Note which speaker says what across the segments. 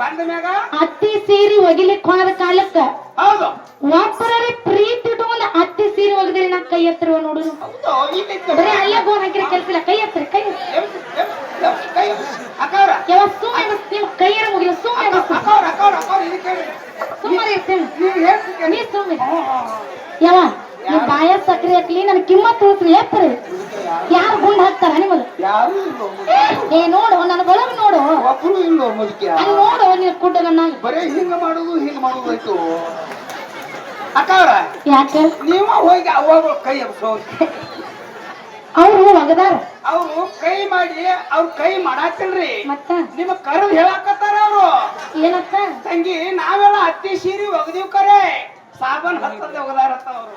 Speaker 1: ಬಂದ ಮ್ಯಾಗ
Speaker 2: ಅತ್ತಿ ಸೀರಿ ಒಗಿಲಿಕ್ ಹೋದ ಕಾಲಕ್ಕ.
Speaker 1: ಹೌದು.
Speaker 2: ಒಬ್ಬರೇ ಪ್ರೀತಿ ಇಟ್ಕೊಂಡ್ ಅತ್ತಿ ಸೀರೆ ಒಗದ್ರಿ ನಾ ಕೈ ಎತ್ತರ ನೋಡುದು
Speaker 1: ಹೌದು
Speaker 2: ಬರೀ ಅಲ್ಲೇ ಬೋನ್ ಹಾಕಿರ ಕೆಲಸ ಇಲ್ಲ. ಕೈ ಎತ್ತರ ಕೈ.
Speaker 1: ಅಕ್ಕವ್ರ
Speaker 2: ಯಾವ ಸುಮ್ಮನೆ ನೀವು ಕೈಯರ ಮುಗಿಲ ಸುಮ್ಮನೆ
Speaker 1: ಅಕ್ಕವ್ರ ಅಕ್ಕವ್ರ ಅಕ್ಕವ್ರ ಇದು ಕೇಳಿ.
Speaker 2: ಸುಮ್ಮನೆ ಇರ್ತೇನೆ
Speaker 1: ನೀವು ಹೇಳ್ತೀನಿ
Speaker 2: ನೀ ಸುಮ್ಮನೆ ಯಾವ ನೀವು ಬಾಯ ಸಕ್ರಿ ಹಾಕ್ಲಿ ನನ್ ಕಿಮ್ಮತ್ ತಿಳಿಸ್ರಿ ಎತ್ತರಿ. ಯಾರು? ಗುಂಡ್ ಹಾಕ್ತಾರ ನಿಮಗ
Speaker 1: ಯಾರು
Speaker 2: ಏ ನೋಡು ನನ್ನ ಒಳಗ್ ನೋಡು.
Speaker 1: ಒಬ್ಬರು ಇಲ್ಲ ಮುದುಕಿಯ
Speaker 2: ಅಲ್ಲಿ ನೋಡು ನೀನು ಕುಡ್ಡಗನ್ನ
Speaker 1: ಬರೇ ಹಿಂಗ ಮಾಡುದು ಹಿಂಗ ಮಾಡುದು ಆಯ್ತು. ಅಕ್ಕವ್ರ
Speaker 2: ಯಾಕೆ?
Speaker 1: ನೀವ ಹೋಗಿ ಅವಾಗ ಕೈ ಎಬ್ಸೋ.
Speaker 2: ಅವ್ರು ಒಗದಾರ.
Speaker 1: ಅವ್ರು ಕೈ ಮಾಡಿ ಅವ್ರ ಕೈ ಮಾಡಾತಿಲ್ರಿ
Speaker 2: ಮತ್ತ?
Speaker 1: ನಿಮ್ಮ ಕರ್ದ್ ಹೇಳಾಕತ್ತಾರ ಅವ್ರು.
Speaker 2: ಏನತ್ತ
Speaker 1: ತಂಗಿ ನಾವೆಲ್ಲ ಹತ್ತಿ ಸೀರಿ ಒಗದೀವ್ ಕರೆ. ಸಾಬನ್ ಹತ್ತದ ಒಗದಾರತ್ತ ಅವರು.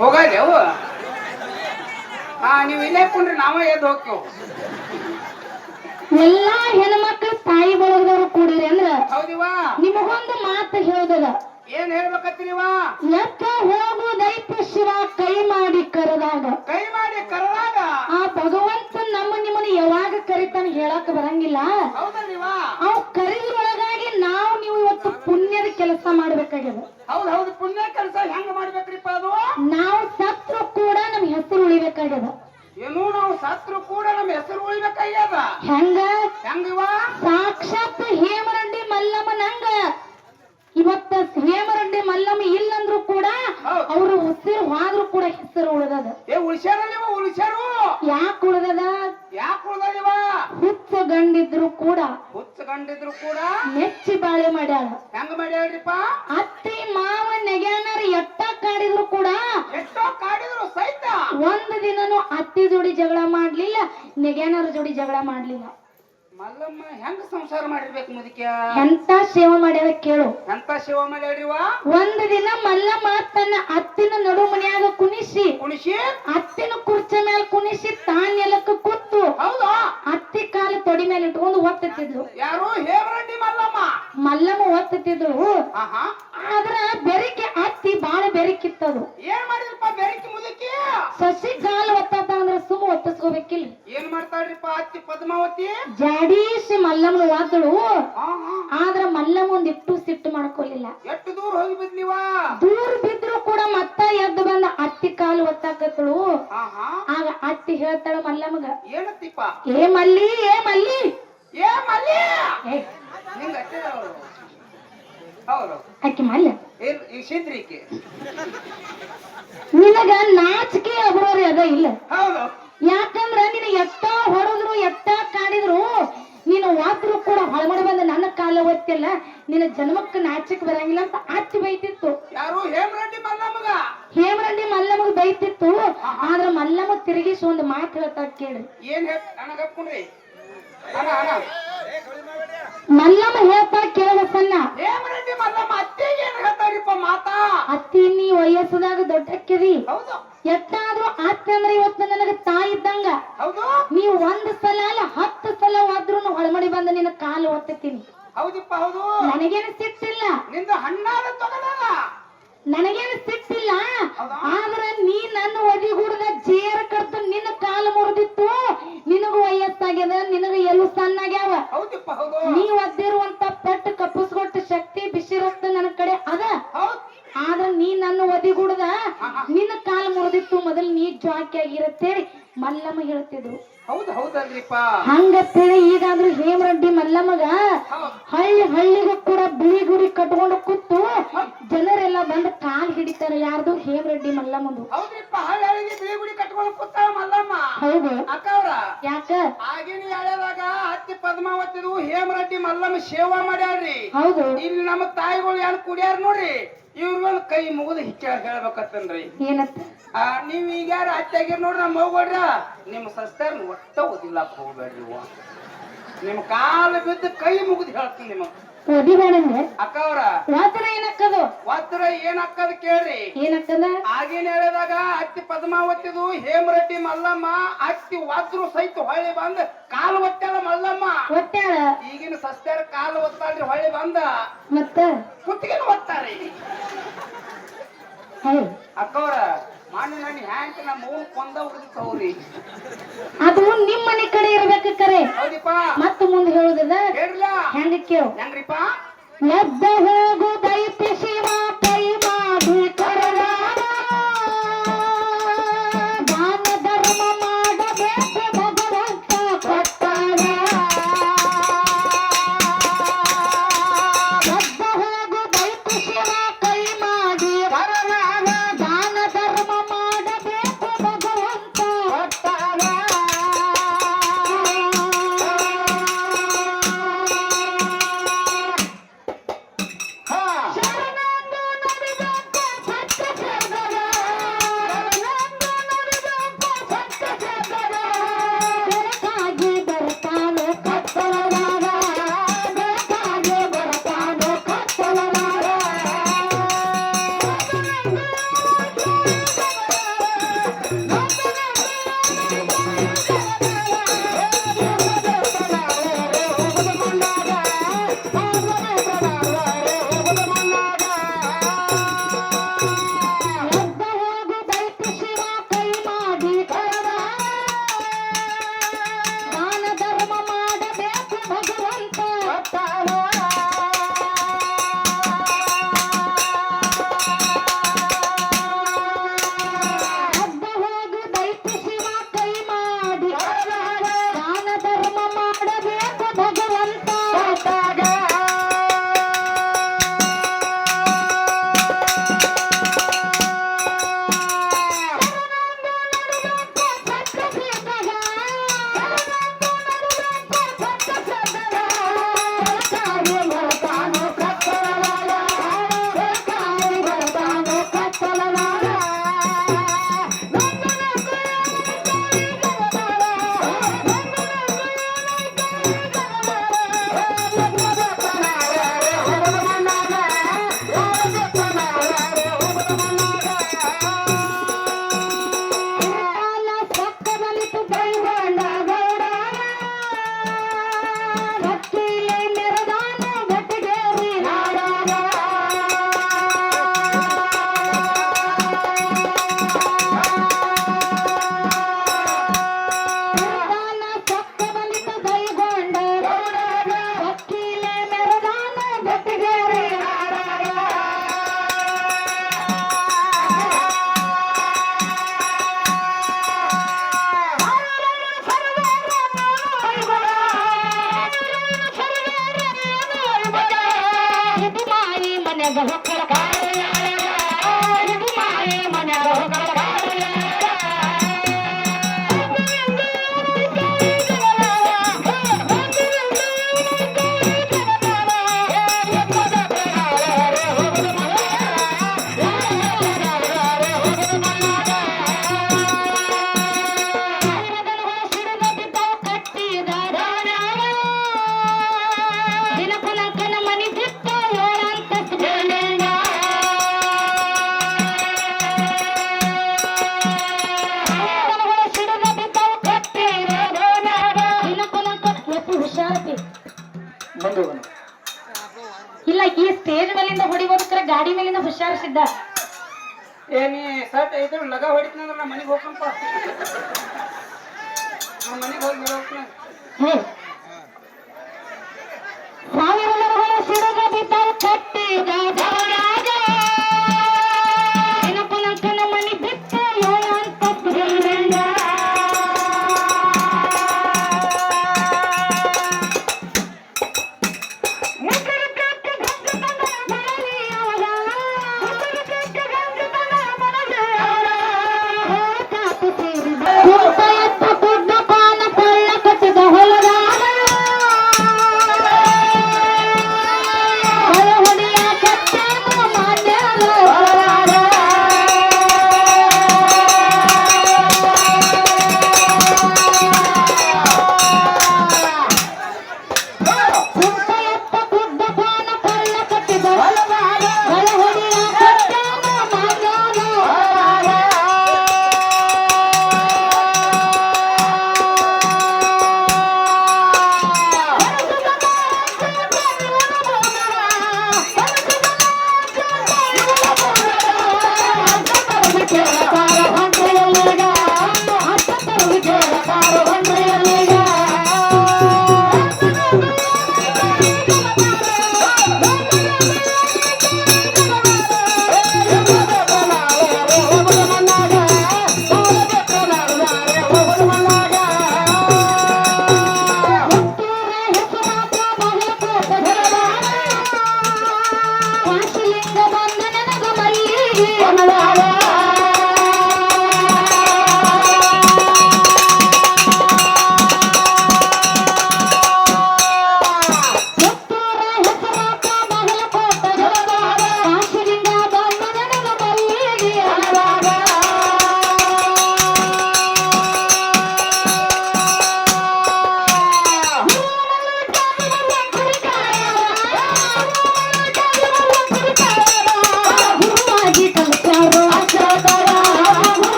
Speaker 2: ಹೋಗಲ್ಲ ಅವು. ಹಾ ನೀವು ಇಲ್ಲೇ ಕುಂಡ್ರಿ ನಾವೇ ಎದ್ದು ಹೋಗ್ತೇವ್.
Speaker 1: ಎಲ್ಲಾ ಹೆಣ್ಮಕ್ಳು ತಾಯಿ ಬಳಗದವ್ರು ಕೂಡಿರಿ ಅಂದ್ರ
Speaker 2: ಹೌದಿವಾ
Speaker 1: ನಿಮಗೊಂದು ಮಾತು ಹೇಳ್ದಲ್ಲ
Speaker 2: ಏನ್ ಹೇಳ್ಬೇಕತ್ತೀರಿವ
Speaker 1: ಎತ್ತ ಹೋಗುದೈತ ಶಿವ ಕೈ ಮಾಡಿ ಕರೆದಾಗ.
Speaker 2: ಕೈ ಮಾಡಿ ಕರೆದಾಗ?
Speaker 1: ಆ ಭಗವಂತ ನಮ್ಮ ನಿಮ್ಮನ್ನ ಯಾವಾಗ ಕರಿತಾನ ಹೇಳಕ್ ಬರಂಗಿಲ್ಲ.
Speaker 2: ಹೌದಲ್ವಾ
Speaker 1: ಅವ್ ಇವತ್ತು ಪುಣ್ಯದ ಕೆಲಸ ಮಾಡ್ಬೇಕಾಗ್ಯದ.
Speaker 2: ಹೌದು ಹೌದು ಪುಣ್ಯ ಕೆಲಸ ಹೆಂಗ್ ಮಾಡ್ಬೇಕ್ರಿಪ್ಪ ಅದು?
Speaker 1: ನಾವು ಸತ್ರು ಕೂಡ ನಮ್ ಹೆಸರು ಉಳಿಬೇಕಾಗ್ಯದ.
Speaker 2: ಏನು ನಾವು ಸತ್ರು ಕೂಡ ನಮ್ಮ ಹೆಸರು ಉಳಿಬೇಕಾಗ್ಯದ?
Speaker 1: ಹೆಂಗ?
Speaker 2: ಹೆಂಗಿವ?
Speaker 1: ಸಾಕ್ಷಾತ್ ಹೇಮರಂಡಿ ಮಲ್ಲಮ್ಮ ನಂಗ ಇವತ್ತ ಹೇಮರೆಡ್ಡಿ ಮಲ್ಲಮ್ಮ ಇಲ್ಲಂದ್ರು ಕೂಡ. ಅವರು ಉಸಿರು ಹೋದ್ರು ಕೂಡ ಹೆಸರು ಉಳಿದದ.
Speaker 2: ಏ ಉಳಿಸ್ಯಾರಲ್ಲಿವ ಉಳಿಸ್ಯಾರು?
Speaker 1: ಯಾಕೆ ಉಳಿದದ?
Speaker 2: ಯಾಕೆ ಉಳ್ದಲ್ಲಿವ
Speaker 1: ಹುಚ್ಚ ಗಂಡಿದ್ರು ಕೂಡ
Speaker 2: ಹುಚ್ಚ ಗಂಡಿದ್ರು ಕೂಡ
Speaker 1: ನೆಚ್ಚಿ ಬಾಳೆ ಮಾಡ್ಯಾಳ.
Speaker 2: ಹೆಂಗ್ ಮಾಡ್ಯಾಳ್ರಿಪ್ಪ?
Speaker 1: ಅತ್ತಿ ಮಾವ ನೆಗ್ಯಾನರ್ ಎಟ್ಟ ಕಾಡಿದ್ರು ಕೂಡ
Speaker 2: ಎಷ್ಟೋ ಕಾಡಿದ್ರು ಸಹಿತ.
Speaker 1: ಒಂದ್ ದಿನನು ಅತ್ತಿ ಜೋಡಿ ಜಗಳ ಮಾಡ್ಲಿಲ್ಲ ನೆಗ್ಯಾನರ ಜೋಡಿ ಜಗಳ ಮಾಡ್ಲಿಲ್ಲ.
Speaker 2: ಮಲ್ಲಮ್ಮ ಹೆಂಗ ಸಂಸಾರ ಮಾಡಿರ್ಬೇಕು ಮುದಕ್ಯ?
Speaker 1: ಎಂತ ಸೇವೆ ಮಾಡ್ಯಾರ ಕೇಳು.
Speaker 2: ಎಂತ ಸೇವೆ ಮಾಡ್ಯಾಡ್ರಿವ
Speaker 1: ಒಂದ್ ದಿನ ಮಲ್ಲಮ್ಮ ತನ್ನ ಅತ್ತಿನ ನಡು ಮನ್ಯಾಗ ಕುಣಿಸಿ
Speaker 2: ಕುಣಿಸಿ?
Speaker 1: ಅತ್ತಿನ ಕುರ್ಚಿ ಮೇಲೆ ಕುಣಿಸಿ ತಾನ್ ನೆಲಕ್ಕೆ ಕೂತು
Speaker 2: ಹೌದಾ?
Speaker 1: ಅತ್ತಿ ಕಾಲು ತೊಡಿ ಮೇಲೆ ಇಟ್ಕೊಂಡು ಒತ್ತುತ್ತಿದ್ಲು
Speaker 2: ಯಾರು ಹೇಮರಡ್ಡಿ ಮಲ್ಲಮ್ಮ?
Speaker 1: ಮಲ್ಲಮ್ಮ ಒತ್ತುತ್ತಿದ್ರು
Speaker 2: ಆಹಾ.
Speaker 1: ಆದ್ರ ಬೆರಿಕೆ ಅತ್ತಿ ಬಾಳ ಬೆರಕಿತ್ತದು.
Speaker 2: ಏನ್ ಮಾಡಿದ್ರಪ್ಪ ಬೆರಕಿ ಮುದುಕಿ?
Speaker 1: ಸಸಿ ಜಾಲ ಒತ್ತದ ಅಂದ್ರ ಸುಮ್ಮ ಒತ್ತಿಸ್ಕೋಬೇಕಿಲ್ಲ.
Speaker 2: ಏನ್ ಮಾಡ್ತಾಳ್ರಿಪ್ಪ ಅತ್ತಿ ಪದ್ಮಾವತಿ?
Speaker 1: ಜಾಡೀಸಿ ಮಲ್ಲಮ್ಮನ ವಾದಳು ಆದ್ರ ಮಲ್ಲಮ್ಮ ಒಂದ್ ಇಟ್ಟು ಸಿಟ್ಟು ಮಾಡ್ಕೊಲಿಲ್ಲ.
Speaker 2: ಎಷ್ಟು ದೂರ ಹೋಗಿ ಬಿದ್ಲಿವ
Speaker 1: ದೂರ ಬಿದ್ರು ಕೂಡ ಮತ್ತ ಎದ್ದು ಬಂದ ಅತ್ತಿ ಕಾಲು ಒತ್ತಾಕತ್ತಳು. ಆಗ ಅತ್ತಿ ಹೇಳ್ತಾಳ ಮಲ್ಲಮ್ಮಗ
Speaker 2: ಏನತ್ತಿಪ್ಪ?
Speaker 1: ಏ ಮಲ್ಲಿ ಏ ಮಲ್ಲಿ.
Speaker 2: ಏ ಮಲ್ಲಿ?
Speaker 1: ಮಲ್ಲ? ನಿನಗ ನಾಚಿಕೆ ಅಬ್ರೋರಿ ಅದ ಇಲ್ಲ. ಯಾಕಂದ್ರ ನಿನ ಎತ್ತ ಹೊಡೆದ್ರು ಎತ್ತ ಕಾಡಿದ್ರು ನೀನು ವಾದ್ರು ಕೂಡ ಹೊಳಗಡೆ ಬಂದ ನನ್ನ ಕಾಲ ಒತ್ತಿಲ್ಲ ನಿನ್ನ ಜನ್ಮಕ್ಕೆ ನಾಚಿಕೆ ಬರಂಗಿಲ್ಲ ಅಂತ ಅಚ್ಚಿ ಬೈತಿತ್ತು.
Speaker 2: ಯಾರು? ಹೇಮರೆಡ್ಡಿ ಮಲ್ಲಮ್ಮಗ?
Speaker 1: ಹೇಮರಂಡಿ ಮಲ್ಲಮ್ಮಗ್ ಬೈತಿತ್ತು. ಆದ್ರ ಮಲ್ಲಮ್ಮ ತಿರುಗಿಸಿ ಒಂದು ಮಾತು ಹೇಳ್ತಾ ಕೇಳಿ.
Speaker 2: ಏನ್ ಹೇಳ್
Speaker 1: ಮಲ್ಲಮ್ಮ ಹೇಳ್ತಾ ಕೇಳ
Speaker 2: ಸಣ್ಣ ಮಲ್ಲಮ್ಮ ಅತ್ತಿಗೆ ಏನ್ ಹೇಳ್ತಾರಿಪ್ಪ ಮಾತಾ?
Speaker 1: ಅತ್ತಿ ನೀ ವಯಸ್ಸದಾಗ ದೊಡ್ಡಕ್ಕಿರಿ.
Speaker 2: ಹೌದು.
Speaker 1: ಎತ್ತಾದ್ರೂ ಆತ್ಮೆ ಅಂದ್ರೆ ಇವತ್ತು ನನಗೆ ತಾಯಿ ಇದ್ದಂಗ.
Speaker 2: ಹೌದು.
Speaker 1: ನೀವು ಒಂದ್ ಸಲ ಅಲ್ಲ ಹತ್ತು ಸಲ ಆದ್ರೂ ಹೊಳಮಡಿ ಬಂದ ನಿನ್ನ ಕಾಲು ಒತ್ತತೀನಿ
Speaker 2: ಹೌದಪ್ಪ ಹೌದು.
Speaker 1: ನನಗೇನು ಸಿಟ್ಟಿಲ್ಲ.
Speaker 2: ನಿಂದು ಹಣ್ಣಾದ ತೊಗಲಲ್ಲ
Speaker 1: ನನಗೇನು ಸಿಟ್ಟಿಲ್ಲ? ಆದ್ರ ನೀ ನನ್ನ ಒದಿಗೂಡದ ಜೇರ ಕಡ್ದು ನಿನ್ನ ಕಾಲು ಮುರಿದಿತ್ತು. ನಿನಗೂ ವಯಸ್ಸಾಗ್ಯದ ನಿನಗ ಎಲ್ಲ ಸಣ್ಣಾಗ್ಯಾವ. ನೀ ಒದ್ದಿರುವಂತ ಪಟ್ಟ ಕಪ್ಪಿಸ್ಕೊಟ್ಟ ಶಕ್ತಿ ಬಿಸಿ ರಕ್ತ ನನ್ನ ಕಡೆ ಅದ. ಆದ್ರ ನೀ ನನ್ನ ಒದಿಗೂಡದ ನಿನ್ನ ಕಾಲು ಮುರಿದಿತ್ತು. ಮೊದಲು ನೀ ಜಾಕಿ ಆಗಿರತ್ತೇಳಿ ಮಲ್ಲಮ್ಮ ಹೇಳ್ತಿದ್ರು
Speaker 2: ಹೌದು ಹೌದಲ್ರಿಪ್ಪ.
Speaker 1: ಹಂಗತ್ತೇಳಿ ಈಗಾದ್ರೂ ಹೇಮರೆಡ್ಡಿ ಮಲ್ಲಮ್ಮಗ ಹಳ್ಳಿ ಹಳ್ಳಿಗೂ ಕೂಡ ಬಿಳಿ ಗುಡಿ ಕಟ್ಕೊಂಡು ಕೂತು ಜನರೆಲ್ಲ ಬಂದು ಕಾಲ್ ಹಿಡಿತಾರೆ ಯಾರ್ದು? ಹೇಮರೆಡ್ಡಿ ಮಲ್ಲಮ್ಮದು.
Speaker 2: ಹೌದ್ರಿಪ್ಪ ಹಳ್ಳಿ ಹಳ್ಳಿಗೆ ಬಿಳಿ ಗುಡಿ ಕಟ್ಕೊಂಡು ಕೂತಾಳ ಮಲ್ಲಮ್ಮ.
Speaker 1: ಹೌದು.
Speaker 2: ಅಕ್ಕ ಅವ್ರ
Speaker 1: ಯಾಕ?
Speaker 2: ಆಗಿನ ಎಳೆದಾಗ ಹತ್ತಿ ಪದ್ಮಾವತಿದು ಹೇಮರೆಡ್ಡಿ ಮಲ್ಲಮ್ಮ ಸೇವಾ ಮಾಡ್ಯಾಳ್ರಿ.
Speaker 1: ಹೌದು.
Speaker 2: ಇಲ್ಲಿ ನಮ್ಮ ತಾಯಿಗಳು ಯಾರು ಕುಡಿಯಾರ ನೋಡ್ರಿ? ಇವ್ರಿಗೊಂದು ಕೈ ಮುಗಿದು ಹಿಚ್ಚ ಹೇಳ್ಬೇಕತ್ತನ್ರಿ
Speaker 1: ಏನತ್ತ?
Speaker 2: ಆ, ನೀವ್ ಈಗ ಯಾರು ಅತ್ತೆಗಿರ್ ನೋಡ್ರಿ ನಮ್ಮ ಹೋಗ್ಬೇಡ್ರ ನಿಮ್ಮ ಸಸ್ತಾರ ಒಟ್ಟ ಓದಿಲ್ಲ ಹೋಗ್ಬೇಡ್ರಿ ನಿಮ್ಮ ನಿಮ್ ಕಾಲು ಬಿದ್ದು ಕೈ ಮುಗಿದು ಹೇಳ್ತೀನಿ ನಿಮಗ್.
Speaker 1: ಒದಿಬೇಡಂದ್ರೆ
Speaker 2: ಅಕ್ಕ ಅವ್ರ
Speaker 1: ವಾತರ ಏನಕ್ಕದು
Speaker 2: ಒತ್ತರ ಏನ್ ಕೇಳ್ರಿ.
Speaker 1: ಏನಕ್ಕದ
Speaker 2: ಆಗಿನ ಹೇಳಿದಾಗ ಅತ್ತಿ ಪದ್ಮಾವತಿದು ಹೇಮರೆಡ್ಡಿ ಮಲ್ಲಮ್ಮ ಅತ್ತಿ ವಾದ್ರು ಸಹಿತ ಹೊಳ್ಳಿ ಬಂದ ಕಾಲು ಒತ್ತಾಳ ಮಲ್ಲಮ್ಮ.
Speaker 1: ಒಟ್ಟಾಳ?
Speaker 2: ಈಗಿನ ಸಸ್ಯರ ಕಾಲು ಒತ್ತಾಳ್ರಿ ಹೊಳ್ಳಿ ಬಂದ.
Speaker 1: ಮತ್ತ?
Speaker 2: ಕುತ್ತಿಗೆನ ಒತ್ತಾರಿ ಅಕ್ಕವ್ರ ಮಾನ್ಯ ನನ್ನ ಹ್ಯಾಂಕ್ ನಮ್ಮ ಅವ್ನ ಕೊಂದ ಉಳಿದವ್ರಿ
Speaker 1: ಅದು ನಿಮ್ ಮನೆ ಕಡೆ ಇರ್ಬೇಕು ಕರೆ
Speaker 2: ಹೌದಿಪ್ಪ
Speaker 1: ಮತ್ತ ಮುಂದೆ ಹೇಳುದಿಲ್ಲ
Speaker 2: ಹೇಳ್ರಲ್ಲ
Speaker 1: ಹೆಂಗ ಕೇಳು
Speaker 2: ಹೆಂಗ್ರಿಪ್ಪ
Speaker 1: ಎದ್ದ ಹೋಗು ದೈತ್ಯ ಶಿವ ಲಗ ಹೊಡಿತಂದ್ರ ನಮ್ಮ ಮನೆಗೆ ಹೋಗಂಪ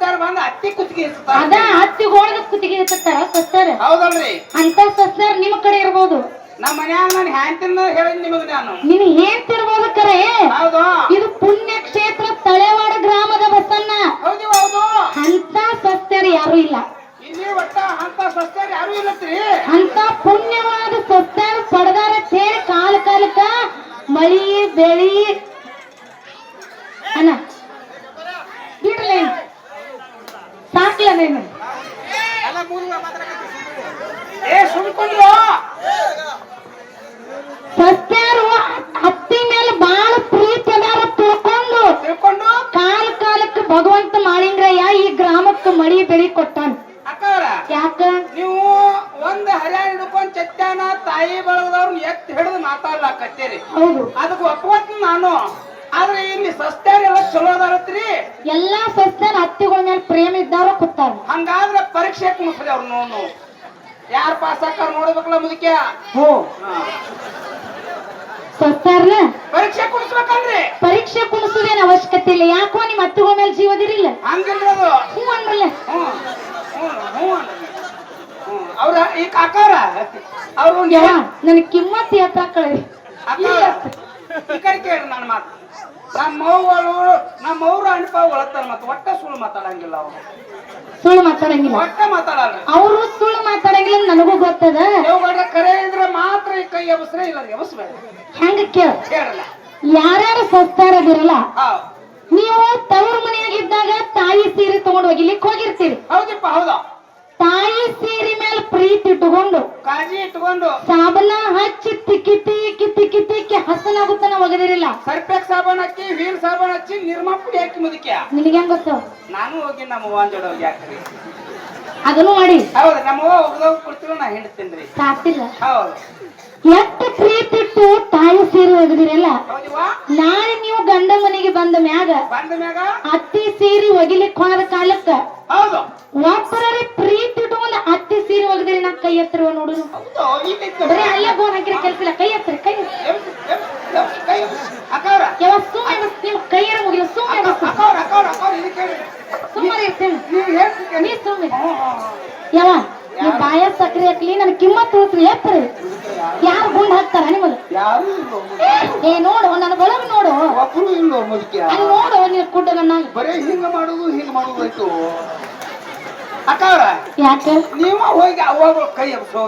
Speaker 2: ಸ್ವಸ್ಥರು ಬಂದು ಅತ್ತಿ ಕುತ್ತಿಗೆ
Speaker 1: ಅದ
Speaker 2: ಹತ್ತಿ
Speaker 1: ಗೋಳದ ಕುತ್ತಿಗೆ ಇರ್ತಾರ ಸಸ್ತಾರ
Speaker 2: ಹೌದಲ್ರಿ.
Speaker 1: ಅಂತ ಸಸ್ತಾರ ನಿಮ್ ಕಡೆ ಇರ್ಬೋದು.
Speaker 2: ನಮ್ಮ ಮನ್ಯಾಗ ನಾನು ಹ್ಯಾಂತಿನ ಹೇಳಿದ್ ನಿಮಗ್ ನಾನು?
Speaker 1: ನೀನ್ ಹೇಳ್ತಿರ್ಬೋದು ಕರೆ?
Speaker 2: ಹೌದು.
Speaker 1: ಇದು ಪುಣ್ಯ ಕ್ಷೇತ್ರ ತಳೆವಾಡ ಗ್ರಾಮದ ಬಸನ್ನ
Speaker 2: ಹೌದು ಹೌದು
Speaker 1: ಅಂತ ಸಸ್ತಾರ ಯಾರು ಇಲ್ಲ
Speaker 2: ಇಲ್ಲಿ ಒಟ್ಟ ಅಂತ ಸ್ವಸ್ಥರು ಯಾರು ಇಲ್ಲತ್ರಿ
Speaker 1: ಅಂತ ಪುಣ್ಯವಾದ ಸಸ್ತಾರ ಪಡೆದಾರ ಸೇರಿ ಕಾಲ ಕಾಲಕ್ಕ ಮಳಿ ಬೆಳಿ ಅಣ್ಣ ಬಿಡ್ಲೆ ಸಾಕ್ಲ ನೀನು
Speaker 2: ಏ ಸುಮ್ಕೊಂಡ್ರು
Speaker 1: ಸಸ್ಯಾರು ಹತ್ತಿ ಮೇಲೆ ಬಾಳ ಪ್ರೀತಿ ಅದಾರ ತಿಳ್ಕೊಂಡು
Speaker 2: ತಿಳ್ಕೊಂಡು
Speaker 1: ಕಾಲ ಕಾಲಕ್ಕೆ ಭಗವಂತ ಮಾಳಿಂಗ್ರಯ್ಯ ಈ ಗ್ರಾಮಕ್ಕೆ ಮಳಿ ಬೆಳಿ ಕೊಟ್ಟಾನ.
Speaker 2: ಅಕ್ಕವ್ರ
Speaker 1: ಯಾಕ?
Speaker 2: ನೀವು ಒಂದ್ ಹರ್ಯಾಣ ಹಿಡ್ಕೊಂಡ್ ಚತ್ಯಾನ ತಾಯಿ ಬಳಗದವ್ರನ್ನ ಎತ್ತಿ ಹಿಡಿದು ಮಾತಾಡ್ಲಾಕತ್ತೀರಿ.
Speaker 1: ಹೌದು.
Speaker 2: ಅದಕ್ಕೆ ಒಪ್ಕೋತೀನಿ ನಾನು. ಆದ್ರೆ ಇಲ್ಲಿ ಸಸ್ತಾರ ಎಲ್ಲ ಚಲೋ ಅದಾರತ್ರಿ
Speaker 1: ಎಲ್ಲಾ ಸಸ್ಯಾರ ಹತ್ತಿಗಳ ಮೇಲೆ ಪ್ರೇಮ ಇದ್ದಾರ ಕೂತಾರ
Speaker 2: ಹಂಗಾದ್ರೆ ಪರೀಕ್ಷೆ ಮುಗಿಸ್ರಿ ಅವ್ರು ನೋನು ಯಾರ ಪಾಸ್ ಆಕಾರ ನೋಡ್ಬೇಕಲ್ಲ ಮುದುಕ್ಯ?
Speaker 1: ಹೋ. ಸಸ್ಯಾರ್ನ
Speaker 2: ಪರೀಕ್ಷೆ ಕುಣಿಸ್ಬೇಕಲ್ರಿ?
Speaker 1: ಪರೀಕ್ಷೆ ಕುಣಿಸೋದೇನ್ ಅವಶ್ಯಕತೆ ಇಲ್ಲ. ಯಾಕೋ ನಿಮ್ ಅತ್ತಿಗೋ ಮೇಲೆ ಜೀವದಿರಿಲ್ಲ
Speaker 2: ಹಂಗಿಲ್ರಿ ಅದು.
Speaker 1: ಹ್ಞೂ ಅನ್ರಲ್ಲ
Speaker 2: ಹ್ಞೂ ಹ್ಞೂ ಹ್ಞೂ ಅವ್ರ ಈ ಕಾಕಾರ ಅವ್ರು
Speaker 1: ಯವ್ವ ನನ್ ಕಿಮ್ಮತ್ ಎತ್ತಾಕಳಿ
Speaker 2: ಈ ಕಡೆ ಕೇಳ್ರಿ ನನ್ನ ಮಾತು. ನಮ್ಮ ನಮ್ಮವ್ರ ಅಣ್ಪ ಒಳತ್ತಾರ ಮತ್ತೆ ಒಟ್ಟ ಸುಳ್ಳು ಮಾತಾಡಂಗಿಲ್ಲ ಅವ್ರು.
Speaker 1: ಸುಳ್ಳು ಮಾತಾಡಂಗಿಲ್ಲ.
Speaker 2: ಒಟ್ಟ ಮಾತಾಡಲ್ಲ.
Speaker 1: ಅವರು ಸುಳ್ಳು ಮಾತಾಡಂಗಿಲ್ಲ ನನಗೂ ಗೊತ್ತದ?
Speaker 2: ದೇವ್ಗಡ್ರ ಕರೆ ಇದ್ರೆ ಮಾತ್ರ ಈ ಕೈ ಎಬಸ್ರೆ ಇಲ್ಲ ಎಬಸ್ಬೇಡ.
Speaker 1: ಹೆಂಗ ಕೇಳ.
Speaker 2: ಕೇಳಲ್ಲ.
Speaker 1: ಯಾರ್ಯಾರು ಸಸ್ತಾರದಿರಲ್ಲ ನೀವು ತವ್ರ ಮನೆಯಾಗಿದ್ದಾಗ ತಾಯಿ ಸೀರೆ ತಗೊಂಡು ಹೋಗಿಲಿಕ್ಕೆ ಹೋಗಿರ್ತೀರಿ.
Speaker 2: ಹೌದಪ್ಪ ಹೌದು.
Speaker 1: ತಾಯಿ ಸೀರೆ ಮೇಲೆ ಪ್ರೀತಿ ಇಟ್ಟುಕೊಂಡು
Speaker 2: ಕಾಳಜಿ ಇಟ್ಕೊಂಡು
Speaker 1: ಸಾಬನ ಹಚ್ಚಿ ತಿಕ್ಕಿ ತಿಕ್ಕಿ ತಿಕ್ಕಿ ತಿಕ್ಕಿ ಹಸನಾಗುತ್ತಾನ ಒಗದಿರಿಲ್ಲ
Speaker 2: ಸರ್ಪೆಕ್ ಸಾಬನ್ ಹಚ್ಚಿ ವೀಲ್ ಸಾಬನ್ ಹಚ್ಚಿ ನಿರ್ಮಾ ಪುಡಿ ಹಾಕಿ ಮುದುಕ್ಯ.
Speaker 1: ನಿನಗೆ ಹೆಂಗ್ ಗೊತ್ತು?
Speaker 2: ನಾನು ಹೋಗಿ ನಮ್ಮ ಅವ್ವನ್ ಜೋಡಿ ಹೋಗಿ ಹಾಕ್ರಿ
Speaker 1: ಅದನ್ನು ಮಾಡಿ.
Speaker 2: ಹೌದು ನಮ್ಮ ಅವ್ವ ಒಗ್ದೋಗ್ ಕೊಡ್ತೀವಿ ನಾ ಹೇಳ್ತೀನಿ
Speaker 1: ಸಾಕ್ತಿಲ್ಲ.
Speaker 2: ಹೌದು.
Speaker 1: ಎಷ್ಟು ಪ್ರೀತಿ ಇಟ್ಟು ತಾಯಿ ಸೀರೆ ಒಗದಿರಲ್ಲ
Speaker 2: ಹೌದಿವಾ
Speaker 1: ನಾಳೆ ನೀವು ಗಂಡ ಮನೆಗೆ ಬಂದ ಮ್ಯಾಗ
Speaker 2: ಬಂದ ಮ್ಯಾಗ?
Speaker 1: ಅತ್ತಿ ಸೀರೆ ಒಗಿಲಿಕ್ಕೆ ಹೋದ ಕಾಲಕ್ಕ
Speaker 2: ಹೌದು.
Speaker 1: ಒಬ್ಬರೇ ಪ್ರೀತಿ ಇಟ್ಕೊಂಡು ಅತ್ತಿ ಸೀರೆ ಒಗದಿರಿ ನಾ ಕೈ ಎತ್ತರುವ ನೋಡು
Speaker 2: ಹೌದು ಈಗೈತೆ
Speaker 1: ಬರೀ ಅಲ್ಲೇ ಬೋನ್ ಹಾಕಿರ ಕೆಲಸ ಇಲ್ಲ ಕೈ ಎತ್ತರಿ ಕೈ.
Speaker 2: ಅಕ್ಕವ್ರ.
Speaker 1: ಯಾವ ಸುಮ್ಮನೆ ನೀವು ಕೈಯಾರ ಮುಗಿಲ್ಲ ಸುಮ್ಮನೆ
Speaker 2: ಅಕ್ಕವ್ರ ಅಕ್ಕವ್ರ ಅಕ್ಕವ್ರ ಇದು ಕೇಳಿ.
Speaker 1: ಸುಮ್ಮನೆ ಇರ್ತೇನೆ
Speaker 2: ನೀವು ಹೇಳ್ತೀನಿ
Speaker 1: ನೀ ಸುಮ್ಮನೆ ಯಾವ ನೀವು ಬಾಯ ಸಕ್ರೆ ಹಾಕ್ಲಿ ನನ್ ಕಿಮ್ಮತ್ ಉಳಿಸ್ರಿ ಎತ್ತರಿ. ಯಾರು ಗುಂಡ್ ಹಾಕ್ತಾರ ನಿಮಗೆ
Speaker 2: ಯಾರು
Speaker 1: ಏ ನೋಡು ನನ್ನ ಬಳಗ ನೋಡು.
Speaker 2: ಒಬ್ಬರು ಇಲ್ಲ ಮುದುಕಿ
Speaker 1: ಅಲ್ಲಿ ನೋಡು ನೀನು ಕುಡ್ಡಗನ್ನ
Speaker 2: ಬರೇ ಹಿಂಗ ಮಾಡುದು ಹಿಂಗ ಮಾಡುದು ಆಯ್ತು. ಅಕ್ಕವ್ರ
Speaker 1: ಯಾಕೆ?
Speaker 2: ನೀವು ಹೋಗಿ ಅವಾಗ ಕೈ ಎಬ್ಸೋ.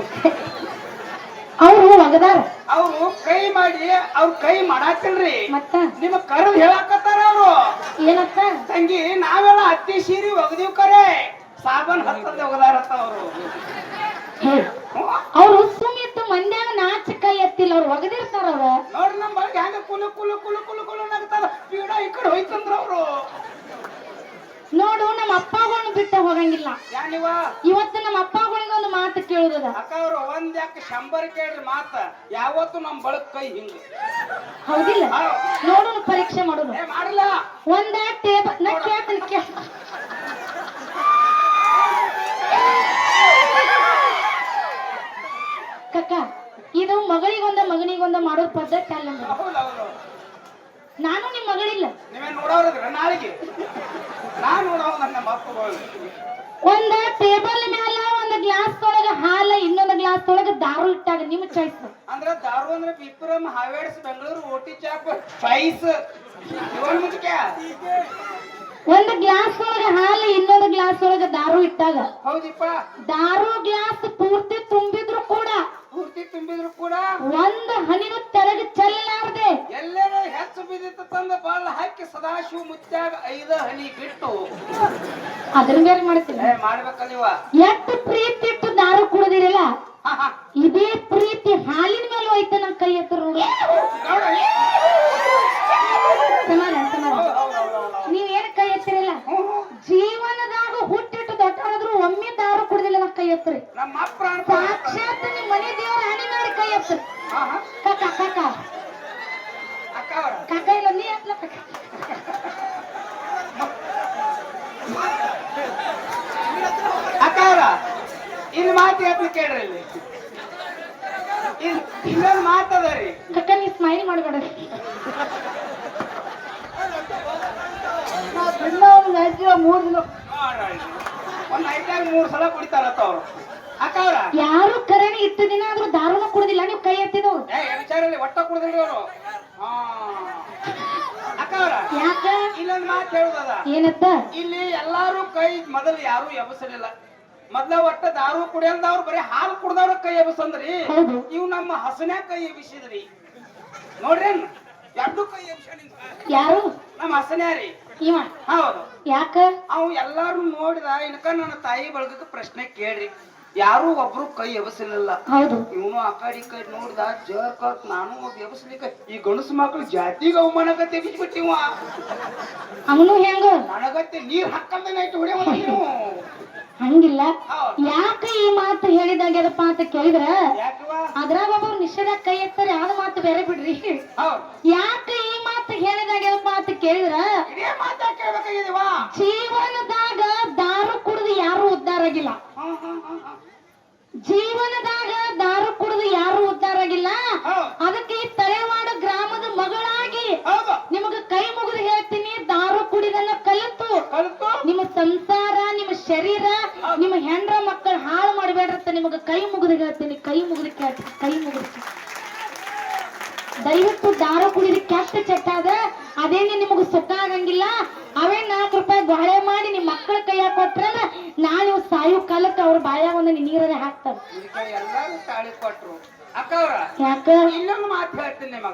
Speaker 1: ಅವ್ರು ಒಗದಾರ
Speaker 2: ಅವ್ರು ಕೈ ಮಾಡಿ ಅವ್ರ ಕೈ ಮಾಡಾತಿಲ್ರಿ
Speaker 1: ಮತ್ತ?
Speaker 2: ನಿಮ್ಮ ಕರೆದು ಹೇಳಾಕತ್ತಾರ ಅವ್ರು.
Speaker 1: ಏನತ್ತ
Speaker 2: ತಂಗಿ ನಾವೆಲ್ಲ ಹತ್ತಿ ಸೀರಿ ಒಗದೀವ್ ಕರೆ. ಸಾಬನ್ ಹತ್ತದ ಒಗದಾರತ್ತ ಅವರು.
Speaker 1: ಅವರು ಅವ್ರು ಸುಮ್ಮಿತ್ತು ಮಂದ್ಯಾಗ ನಾಚ ಕೈ ಎತ್ತಿಲ್ಲ ಅವ್ರು ಒಗದಿರ್ತಾರ ಅವ್ರ.
Speaker 2: ನೋಡ್ರಿ ನಮ್ಮ ಬಳಗೆ ಹೆಂಗ ಕುಲು ಕುಲು ಕುಲು ಕುಲು ಕುಲು ನಗ್ತಾರ. ಪೀಡ ಈ ಕಡೆ ಹೋಯ್ತಂದ್ರ ಅವ್ರು.
Speaker 1: ನೋಡು ನಮ್ಮ ಅಪ್ಪಗಳನ್ನ ಬಿಟ್ಟ ಹೋಗಂಗಿಲ್ಲ.
Speaker 2: ಯಾನಿವ?
Speaker 1: ಇವತ್ತು ನಮ್ಮ ಅಪ್ಪಗಳಿಗೆ ಒಂದು ಮಾತು ಕೇಳುದ
Speaker 2: ಅಕ್ಕ ಅವ್ರು ಒಂದ್ ಯಾಕೆ ಶಂಬರ್ ಕೇಳ್ರಿ ಮಾತ. ಯಾವತ್ತು ನಮ್ ಬಳಕ್ ಕೈ ಹಿಂಗ.
Speaker 1: ಹೌದಿಲ್ಲ. ನೋಡು ಪರೀಕ್ಷೆ ಮಾಡೋದು.
Speaker 2: ಏ ಮಾಡಲ್ಲ
Speaker 1: ಒಂದ ಟೇಬಲ್ ನಾ ಕೇಳ್ತೀನಿ ಕೇಳ ಕಕ್ಕ ಇದು ಮಗಳಿಗೊಂದ ಮಗನಿಗೊಂದ ಮಾಡೋ ಪದ್ಧತಿ ಅಲ್ಲ ನಾನು
Speaker 2: ನಿಮ್ಮ ಮಗಳಿಲ್ಲ.
Speaker 1: ಒಂದ ಟೇಬಲ್ ಮ್ಯಾಲ ಒಂದ್ ಗ್ಲಾಸ್ ತೊಳಗ ಹಾಲ ಇನ್ನೊಂದ್ ಗ್ಲಾಸ್ ತೊಳಗ ದಾರು ಇಟ್ಟಾಗ ನಿಮ್ ಚಾಯ್ಸ್
Speaker 2: ಅಂದ್ರ ದಾರು ಅಂದ್ರ ಬಿಪ್ರಮ್ ಹಾವೇಡ್ಸ್ ಬೆಂಗಳೂರು ಓಟಿ ಚಾಪ್ ಮುದ್ಕ್ಯಾ
Speaker 1: ಒಂದ್ ಗ್ಲಾಸ್ ಒಳಗ ಹಾಲು ಇನ್ನೊಂದ್ ಗ್ಲಾಸ್ ಒಳಗ ದಾರು ಇಟ್ಟಾಗ.
Speaker 2: ಹೌದಿಪ್ಪ.
Speaker 1: ದಾರು ಗ್ಲಾಸ್ ಪೂರ್ತಿ ತುಂಬಿದ್ರು ಕೂಡ
Speaker 2: ಪೂರ್ತಿ ತುಂಬಿದ್ರು ಕೂಡ
Speaker 1: ಒಂದು ಹನಿನ ತೆರಗಿ ಚೆಲ್ಲಲಾರ್ದೆ
Speaker 2: ಎಲ್ಲರೂ ಹೆಚ್ಚು ಬಿದ್ದಿತ್ತು ತಂದ ಬಾಳ ಹಾಕಿ ಸದಾಶಿವ ಮುತ್ಯಾಗ ಐದ ಹನಿ ಬಿಟ್ಟು.
Speaker 1: ಅದನ್ನ ಬೇರೆ ಮಾಡ್ತೀನಿ.
Speaker 2: ಏ ಮಾಡ್ಬೇಕಲ್ಲಿವ
Speaker 1: ಎಷ್ಟು ಪ್ರೀತಿ ಇಟ್ಟು ದಾರು ಕುಡಿದಿರಲ್ಲ?
Speaker 2: ಹಾ, ಹಾ.
Speaker 1: ಇದೇ ಪ್ರೀತಿ ಹಾಲಿನ ಮೇಲೆ ಹೋಯ್ತ ನನ್ ಕೈ ಹತ್ರ ನೋಡಿ
Speaker 2: ನೋಡು.
Speaker 1: ಸಮಾನ ಸಮಾನ
Speaker 2: ಹೌದ್ ಹೌದ್ ಹೌದ್ ಹೌದ್ ಹೌದ್.
Speaker 1: ನೀವ್ ಏನ್ ಕೈ ಎತ್ತಿರಲ್ಲ
Speaker 2: ಹ್ಮ್, ಹ್ಮ್.
Speaker 1: ಜೀವನದಾಗ ಹುಟ್ಟಿಟ್ಟು ದೊಡ್ಡಾದ್ರು ಒಮ್ಮೆ ದಾರು ಕುಡಿದಿಲ್ಲ ನನ್ ಕೈ ಎತ್ತರಿ
Speaker 2: ನಮ್ಮ ಅಪ್ಪ ಅನ್ಕೊಂಡ್
Speaker 1: ಸಾಕ್ಷಾತ್ ನಿಮ್ ಮನೆ ದೇವ್ರ ಹಣಿ ಮಾಡಿ ಕೈ ಎತ್ತರಿ
Speaker 2: ಹಾ, ಹಾ.
Speaker 1: ಕಾಕ ಕಾಕ
Speaker 2: ಅಕ್ಕ ಅವ್ರ
Speaker 1: ಕಾಕ ಇಲ್ಲ ನೀ ಹತ್ಲ ಕಾಕ
Speaker 2: ಅಕ್ಕ ಅವ್ರ ಇನ್ನು ಮಾತು ಹೇಳ್ತೀನಿ ಕೇಳ್ರಿ ಇಲ್ಲಿ ಇನ್- ಇನ್ನೊಂದು ಮಾತದ ರೀ
Speaker 1: ಕಾಕ ನೀ ಸ್ಮೈಲ್ ಮಾಡಬೇಡ ಹಚ್ಚಿದ ಮೂರ್ ದಿನ
Speaker 2: ಒಂದ್ ನೈಟ್ಯಾಗ ಮೂರ್ ಸಲ ಕುಡಿತಾರತ್ತ ಅವ್ರು ಅಕ್ಕವ್ರ
Speaker 1: ಯಾರು ಕರೆನಿ ಇಟ್ಟು ದಿನ ಆದ್ರೂ ದಾರುನ ಕುಡ್ದಿಲ್ಲ ನೀವು ಕೈ ಎತ್ತಿದವು
Speaker 2: ಏ ವಿಚಾರಲ್ಲಿ ಒಟ್ಟ ಕುಡಿದ್ರಿ ಅವರು ಹಾ ಅಕ್ಕವ್ರ
Speaker 1: ಯಾಕ
Speaker 2: ಇಲ್ಲೊಂದ್ ಮಾತು ಹೇಳುದದ
Speaker 1: ಏನತ್ತ
Speaker 2: ಇಲ್ಲಿ ಎಲ್ಲಾರು ಕೈ ಮೊದಲು ಯಾರು ಎಬಸಲಿಲ್ಲ. ಮೊದ್ಲ ಒಟ್ಟ ದಾರು ಕುಡಿಯಲ್ದವ್ರು ಬರೀ ಹಾಲು ಕುಡ್ದವ್ರ ಕೈ ಎಬಸಂದ್ರಿ. ಇವ್ ನಮ್ಮ ಹಸನ್ಯಾಗ ಕೈ ಎಬಿಸಿದ್ರಿ. ನೋಡ್ರೇನ್ ಎರಡು ಕೈ ಎಬ್ಸ
Speaker 1: ಯಾರು?
Speaker 2: ನಮ್ಮ ಹಸನ್ಯ ರೀ.
Speaker 1: ಇವ?
Speaker 2: ಹೌದು.
Speaker 1: ಯಾಕ?
Speaker 2: ಅವ್ ಎಲ್ಲಾರು ನೋಡಿದ ಇನ್ಕ ನನ್ನ ತಾಯಿ ಬಳಗಕ್ಕೆ ಪ್ರಶ್ನೆ ಕೇಳ್ರಿ. ಯಾರು ಒಬ್ರು ಕೈ ಎಬಸಲಿಲ್ಲ.
Speaker 1: ಹೌದು.
Speaker 2: ಇವನು ಆ ಕಡೆ ಈ ಕಡೆ ನೋಡ್ದ ಜರ್ಕ ನಾನು ಒಬ್ಬ ಎಬಸ್ಲಿಕ್ಕ. ಈ ಗಂಡಸು ಮಕ್ಳು ಜಾತಿಗೆ ಕತೆ ಬಿಟ್ಟಿವ
Speaker 1: ಅವನು ಹೆಂಗ?
Speaker 2: ನನಗತ್ತೆ ನೀರ್ ಇಟ್ಟು ಹೊಡಿಯ ನೀವು
Speaker 1: ಹಂಗಿಲ್ಲ. ಯಾಕೆ ಈ ಮಾತು ಹೇಳಿದಾಗ್ಯದಪ್ಪ ಅಂತ ಕೇಳಿದ್ರ? ಅದ್ರಾಗ ಒಬ್ಬ ನಿಷೇಧ ಕೈ ಎತ್ತಾರೆ ಯಾವ್ದು ಮಾತು ಬೇರೆ ಬಿಡ್ರಿ. ಯಾಕೆ ಈ ಮಾತು ಹೇಳಿದಾಗ್ಯದಪ್ಪ ಅಂತ ಕೇಳಿದ್ರ? ಜೀವನದಾಗ ದಾರು ಕುಡಿದು ಯಾರು ಉದ್ದಾರ ಆಗಿಲ್ಲ. ಜೀವನದಾಗ ದಾರು ಕುಡಿದು ಯಾರು ಉದ್ಧಾರ ಆಗಿಲ್ಲ ಅದಕ್ಕೆ ತಲೆವಾಡ ಗ್ರಾಮದ ಮಗಳಾಗಿ ನಿಮಗ ಕೈ ಮುಗಿದು ಹೇಳ್ತೀನಿ ದಾರು ಕುಡಿದನ್ನ ಕಲಿತು.
Speaker 2: ಕಲಿತು.
Speaker 1: ನಿಮ್ಮ ಸಂಸಾರ ನಿಮ್ಮ ಶರೀರ ನಿಮ್ಮ ಹೆಂಡ್ರ ಮಕ್ಕಳು ಹಾಳು ಮಾಡಬೇಡ್ರತ್ತ ನಿಮಗ ಕೈ ಮುಗಿದು ಹೇಳ್ತೀನಿ ಕೈ ಮುಗಿದು ಕೇಳ್ತೀನಿ ಕೈ ಮುಗಿದು ದಯವಿಟ್ಟು ದಾರು ಕುಡಿದು ಕೆಟ್ಟ ಚಟ್ಟ ಅದ ಅದೇನೆ ನಿಮಗ ಸುಖ ಆಗಂಗಿಲ್ಲ ಅವೇ ನಾಲ್ಕು ರೂಪಾಯಿ ಬಾಳೆ ಮಾಡಿ ನಿಮ್ಮ ಮಕ್ಕಳ ಕೈಯಾಗ ಕೊಟ್ರಂದ್ರ ನಾಳೆ ಇವ್ ಸಾಯು ಕಾಲಕ್ಕೆ ಅವ್ರ ಬಾಯಾಗ ಒಂದು ನೀರಲ್ಲೇ ಹಾಕ್ತಾರ
Speaker 2: ಇದಕ್ಕೆ ಎಲ್ಲಾರು ತಾಳಿ ಕೊಟ್ರು ಅಕ್ಕವ್ರ
Speaker 1: ಯಾಕ
Speaker 2: ಇನ್ನೊಂದು ಮಾತು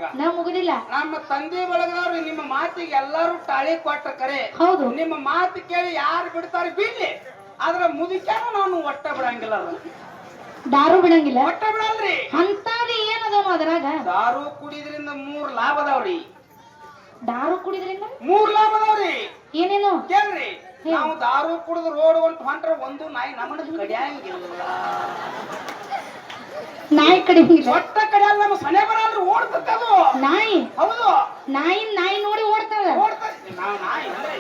Speaker 2: ಹೇಳ್ತೀನಿ ನಿಮಗ.
Speaker 1: ನಾ ಮುಗುದಿಲ್ಲ.
Speaker 2: ನಮ್ಮ ತಂದೆ ಬಳಗದವ್ರು ನಿಮ್ಮ ಮಾತಿಗೆ ಎಲ್ಲಾರು ತಾಳಿ ಕೊಟ್ಟ ಕರೆ.
Speaker 1: ಹೌದು.
Speaker 2: ನಿಮ್ಮ ಮಾತು ಕೇಳಿ ಯಾರು ಬಿಡ್ತಾರೆ ಬಿಡ್ಲಿ. ಆದ್ರ ಮುದುಕ್ಯಾನ ನಾನು ಒಟ್ಟ ಬಿಡಂಗಿಲ್ಲ.
Speaker 1: ದಾರು ಬಿಡಂಗಿಲ್ಲ.
Speaker 2: ಒಟ್ಟ ಬಿಡಲ್ರಿ.
Speaker 1: ಅಂತದ ಏನದವ ಅದ್ರಾಗ?
Speaker 2: ದಾರು ಕುಡಿದ್ರಿಂದ ಮೂರ್ ಲಾಭ ಅದಾವ್ರಿ.
Speaker 1: ದಾರು ಕುಡಿದ್ರಿಂದ?
Speaker 2: ಮೂರ್ ಲಾಭ ಅದಾವ್ರಿ.
Speaker 1: ಏನೇನು?
Speaker 2: ಕೇಳ್ರಿ. ನಾವು ದಾರು ಕುಡಿದು ರೋಡ್ ಹೊಂಟ ಹೊಂಟ್ರ ಒಂದು ನಾಯಿ ನಮ್ಮನ್ನ ಕಡಿಯಂಗಿಲ್ಲ.
Speaker 1: ನಾಯಿ ಕಡಿಯಂಗಿಲ್ಲ.
Speaker 2: ಒಟ್ಟ ಕಡಿಯಲ್ಲ ನಮ್ಮ ಸನೆ ಬರಲ್ರಿ ಓಡ್ತದೆ ಅದು.
Speaker 1: ನಾಯಿ.
Speaker 2: ಹೌದು.
Speaker 1: ನಾಯಿ ನಾಯಿ ನೋಡಿ ಓಡ್ತದ.
Speaker 2: ಓಡ್ತದೆ ನಾವು ನಾಯಿ ಅಂದ್ರೆ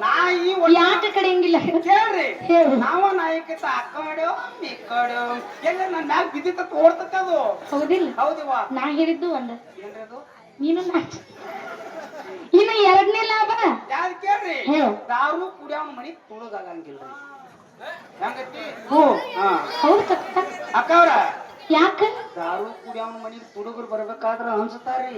Speaker 2: ನಾಯಿ ಒಟ್ಟ-
Speaker 1: ಯಾಕೆ ಕಡಿಯಂಗಿಲ್ಲ
Speaker 2: ಕೇಳ್ರಿ.
Speaker 1: ಹೇಳು.
Speaker 2: ನಾವ ನಾಯಕತ್ತ ಆ ಕಡೆ ಈ ಎಲ್ಲ ನನ್ನ ಮ್ಯಾಗ ಬಿದ್ದಿತ್ತ ಓಡ್ತತೆ ಅದು.
Speaker 1: ಹೌದಿಲ್ಲ.
Speaker 2: ಹೌದಿವ
Speaker 1: ನಾ ಹೇಳಿದ್ದು ಒಂದ.
Speaker 2: ಏನ್ರಿ ಅದು?
Speaker 1: ನೀನು ನಾ ಇನ್ನು ಎರಡನೇ ಲಾಭ.
Speaker 2: ಯಾರು ಕೇಳ್ರಿ?
Speaker 1: ಹೇಳು.
Speaker 2: ದಾರು ಕುಡಿಯೋ ಮನಿ ತುಳುದಾಗಂಗಿಲ್ಲ ಹಾ.
Speaker 1: ಹೌದು ಕಕ್ಕ
Speaker 2: ಅಕ್ಕವ್ರ.
Speaker 1: ಯಾಕ?
Speaker 2: ದಾರು ಕುಡಿಯೋ ಮನಿಗೆ ತುಡುಗರು ಬರ್ಬೇಕಾದ್ರ ಅನ್ಸುತ್ತಾರಿ.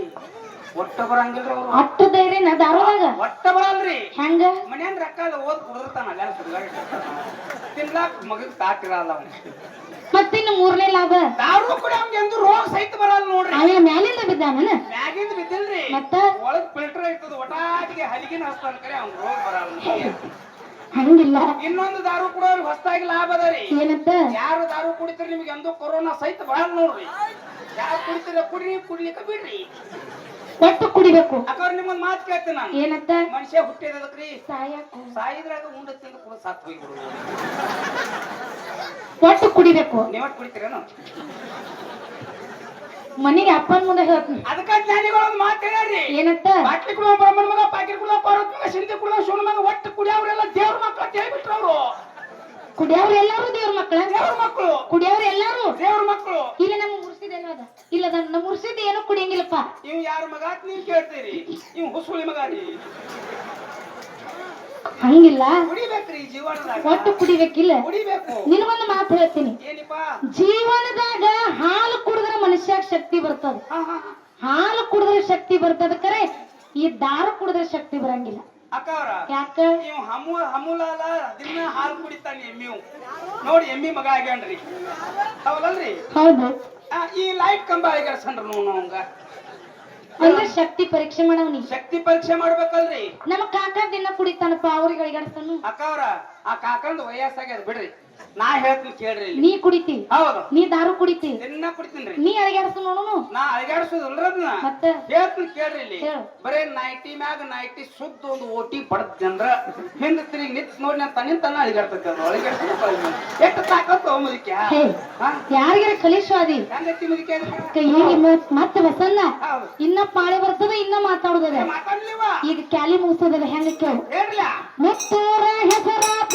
Speaker 2: ಒಟ್ಟ ಬರಂಗಿಲ್ರಿ ಅವ್ರು.
Speaker 1: ಅಟ್ಟು ಧೈರ್ಯನ ದಾರುವಾಗ
Speaker 2: ಒಟ್ಟ ಬರಲ್ರಿ.
Speaker 1: ಹೆಂಗ?
Speaker 2: ಮನ್ಯಾನ್ ರೊಕ್ಕ ಅದ ಓದ್ ಕುಡಿದಿರ್ತಾನ ಅಲ್ಲ ಸುಡ್ಗಾಡಿ ತಿನ್ಲಾಕ್ ಮಗಗ್ ತಾಕಿರಲ್ಲ ಅವ್ನಿಗೆ.
Speaker 1: ಮತ್ತಿನ್ನು ಮೂರನೇ ಲಾಭ?
Speaker 2: ದಾರು ಕುಡಿಯೋಂಗೆ ಎಂದು ರೋಗ ಸಹಿತ ಬರಲ್ಲ ನೋಡ್ರಿ.
Speaker 1: ಅವನ ಮ್ಯಾಲಿಂದ ಬಿದ್ದಾನ
Speaker 2: ಮ್ಯಾಗಿಂದ ಬಿದ್ದಿಲ್ರಿ.
Speaker 1: ಮತ್ತ?
Speaker 2: ಒಳಗ್ ಫಿಲ್ಟರ್ ಐತದ ಒಟಾಟಿಗೆ ಹಲಿಗಿನ ಹಸ್ತಾನ ಕರೆ ಅವ್ನ ರೋಗ ಬರಲ್ಲ.
Speaker 1: ಹಂಗಿಲ್ಲ.
Speaker 2: ಇನ್ನೊಂದು ದಾರು ಕೂಡ ಹೊಸದಾಗಿ ಲಾಭ ಅದ ರೀ.
Speaker 1: ಏನಂತ?
Speaker 2: ಯಾರು ದಾರು ಕುಡಿತೀರಿ ನಿಮ್ಗೆ ಎಂದೂ ಕೊರೋನಾ ಸಹಿತ ಬರಲ್ಲ ನೋಡ್ರಿ. ಯಾರು ಕುಡಿತೀರ ಕುಡಿ ಕುಡ್ಲಿಕ್ಕೆ ಬಿಡ್ರಿ.
Speaker 1: ಒಟ್ಟು ಕುಡಿಬೇಕು.
Speaker 2: ಅಕ್ಕವ್ರ ನಿಮ್ಮೊಂದ್ ಮಾತು ಕೇಳ್ತೀನಿ ನಾನು.
Speaker 1: ಏನಂತ?
Speaker 2: ಮನುಷ್ಯ ಹುಟ್ಟಿದಕ್ರಿ
Speaker 1: ಸಾಯಕು.
Speaker 2: ಸಾಯಿದ್ರಾಗ ಉಂಡ ತಿಂದು ಕೂಡ ಸಾತ್ ಹೋಗ್ಬಿಡುದು.
Speaker 1: ಒಟ್ಟು ಕುಡಿಬೇಕು.
Speaker 2: ನೀವಟ್ ಕುಡಿತೀರೇನು?
Speaker 1: ಮನೆಗೆ ಅಪ್ಪನ ಮುಂದೆ ಹೇಳ್ತೀನಿ.
Speaker 2: ಅದಕ್ಕ ಜ್ಞಾನಿಗಳು ಒಂದು ಮಾತು ಹೇಳ್ರಿ.
Speaker 1: ಏನಂತ
Speaker 2: ಬಾಟ್ಲಿ ಕುಡಿಯೋ ಬ್ರಹ್ಮನ ಮಗ ಪಾಕಿಟ್ ಕುಡಿಯೋ ಪಾರ್ವತಿ ಮಗ ಸಿಂಧಿ ಕುಡಿಯೋ ಶಿವನ ಮಗ ಒಟ್ಟು ಕುಡಿಯೋರೆಲ್ಲ ದೇವ್ರ ಮಕ್ಕಳು ಅಂತ ಹೇಳ್ಬಿಟ್ರು ಅವರು.
Speaker 1: ಕುಡಿಯವ್ರು ಎಲ್ಲಾರು ದೇವ್ರ ಮಕ್ಕಳ
Speaker 2: ದೇವ್ರ ಮಕ್ಕಳು
Speaker 1: ಕುಡಿಯೋರು ಎಲ್ಲಾರು?
Speaker 2: ದೇವ್ರ ಮಕ್ಕಳು
Speaker 1: ಇಲ್ಲ ನಮ್ಮ ಮುರ್ಸಿದ ಏನೋ ಅದ. ಇಲ್ಲ ನಮ್ಮ ಮುರ್ಸಿದ ಏನು ಕುಡಿಯಂಗಿಲ್ಲಪ್ಪ.
Speaker 2: ನೀವು ಯಾರ ಮಗ ನೀವ್ ಕೇಳ್ತೀರಿ. ನೀವು ಹುಸುಳಿ ಮಗ ರೀ.
Speaker 1: ಹಂಗಿಲ್ಲ. ಒಟ್ಟು ಕುಡಿಬೇಕಿಲ್ಲ.
Speaker 2: ಕುಡಿಬೇಕು.
Speaker 1: ನಿನಗೊಂದು ಮಾತು ಹೇಳ್ತೀನಿ. ಜೀವನದಾಗ ಹಾಲು ಶಕ್ತಿ ಬರ್ತದ. ಹಾಲು ಕುಡಿದ್ರೆ ಶಕ್ತಿ ಬರ್ತದ ಕರೆ ಈ ದಾರ ಕುಡಿದ್ರೆ ಶಕ್ತಿ ಬರಂಗಿಲ್ಲ. ಯಾಕ?
Speaker 2: ಇವ್ ಹಮು ಹಮುಲಾಲ ದಿನ ಹಾಲು ಕುಡಿತಾನೆ ಎಮ್ಮಿವ್ ನೋಡಿ ಎಮ್ಮಿ ಮಗ ಆಗ್ಯಾನ್ರಿ. ಹೌದಲ್ರಿ?
Speaker 1: ಹೌದು.
Speaker 2: ಈ ಲೈಟ್ ಕಂಬ ಆಗ್ಯಾಡ್ಸನ್ರಿ ನಾವು
Speaker 1: ಅಂದ್ರೆ ಶಕ್ತಿ ಪರೀಕ್ಷೆ ಮಾಡವನಿ
Speaker 2: ಶಕ್ತಿ ಪರೀಕ್ಷೆ ಮಾಡ್ಬೇಕಲ್ರಿ.
Speaker 1: ನಮ್ಮ ಕಾಕ ದಿನ ಕುಡಿತಾನಪ್ಪ ಅವ್ರಿಗೆ ಅಳಿಗಾಡ್ತಾನು
Speaker 2: ಅಕ್ಕ ಅವ್ರ ಆ ಕಾಕಂದ್ ವಯಸ್ಸಾಗ್ಯದ ಬಿಡ್ರಿ. ನಾ ಹೇಳ್ತೀನಿ ಕೇಳ್ರಿ
Speaker 1: ನೀ ಕುಡಿತಿ.
Speaker 2: ಹೌದು.
Speaker 1: ನೀ ದಾರು ಕುಡಿತಿ.
Speaker 2: ನಿನ್ನ ಕುಡಿತೀನಿ
Speaker 1: ನೀ ಅಳಿಗಾಡ್ಸ ನೋಡೋನು.
Speaker 2: ನಾ ಅಳಿಗಾಡ್ಸೋದಿಲ್ರಿ ಅದನ್ನ.
Speaker 1: ಮತ್ತೆ?
Speaker 2: ಹೇಳ್ತೀನಿ ಕೇಳ್ರಿ ಇಲ್ಲಿ.
Speaker 1: ಹೇಳು.
Speaker 2: ಬರೇ ನೈಟಿ ಮ್ಯಾಗ ನೈಟಿ ಸುದ್ದ ಒಂದು ಓಟಿ ಬಡದ್ ಜನರ. ಹಿಂದ ತಿರುಗಿ ನಿಂತ್ ನೋಡಿ ನಾ ತನ್ನಿಂದ ತನ್ನ ಅಳಿಗಾಡ್ತೈತೆ ಅದು. ಅಳಿಗಾಡ್ಸ ಎಷ್ಟು ತಾಕತ್ತು ಮುದಿಕ್ಯ?
Speaker 1: ಹೇ ಯಾರಿಗಾರ ಕಲಿಸ್ವಾದಿ
Speaker 2: ಹೆಂಗೈತಿ
Speaker 1: ಈಗ ಮತ್- ಮತ್ತೆ ವಸನ್ನ
Speaker 2: ಹೌದು.
Speaker 1: ಇನ್ನ ಪಾಳೆ ಬರ್ತದ ಇನ್ನ ಮಾತಾಡುದದ?
Speaker 2: ಮಾತಾಡ್ಲಿವ.
Speaker 1: ಈಗ ಕ್ಯಾಲಿ ಮುಗಿಸೋದಲ್ಲ ಹೆಂಗ ಕೇಳು?
Speaker 2: ಹೇಳ್ರಲ್ಲ.
Speaker 1: ಮುತ್ತೂರ ಹೆಸರಾತ